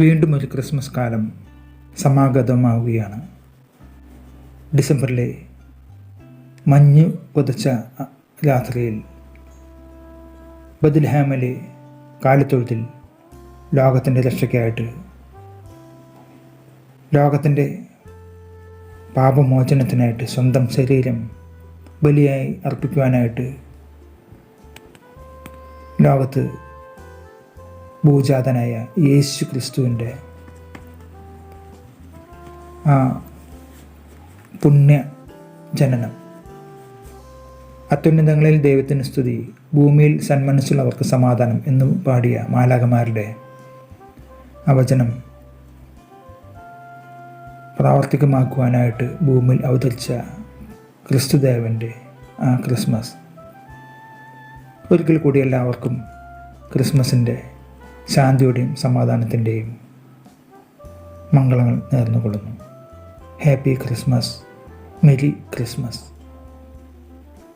വീണ്ടും ഒരു ക്രിസ്മസ് കാലം സമാഗതമാവുകയാണ്. ഡിസംബറിലെ മഞ്ഞ് പുതച്ച രാത്രിയിൽ ബദുൽഹാമിലെ കാലിത്തൊഴുത്തിൽ ലോകത്തിന്റെ രക്ഷയ്ക്കായിട്ട് ലോകത്തിന്റെ പാപമോചനത്തിനായിട്ട് സ്വന്തം ശരീരം ബലിയായി അർപ്പിക്കുവാനായിട്ട് ലോകത്ത് ഭൂജാതനായ യേശു ക്രിസ്തുവിന്റെ ആ പുണ്യ ജനനം അത്യുന്നതങ്ങളിൽ ദൈവത്തിന് സ്തുതി. ഭൂമിയിൽ സന്മനസ്സുള്ളവർക്ക് സമാധാനം എന്ന് പാടിയ മാലാകമാരുടെ ആ വചനം പ്രാവർത്തികമാക്കുവാനായിട്ട് ഭൂമിയിൽ അവതരിച്ച ക്രിസ്തുദേവന്റെ ആ ക്രിസ്മസ്. ഒരിക്കൽ കൂടി എല്ലാവർക്കും ക്രിസ്മസിന്റെ ശാന്തിയുടെയും സമാധാനത്തിന്റെയും മംഗളങ്ങൾ നേർന്നുകൊള്ളുന്നു. Happy Christmas. Merry Christmas.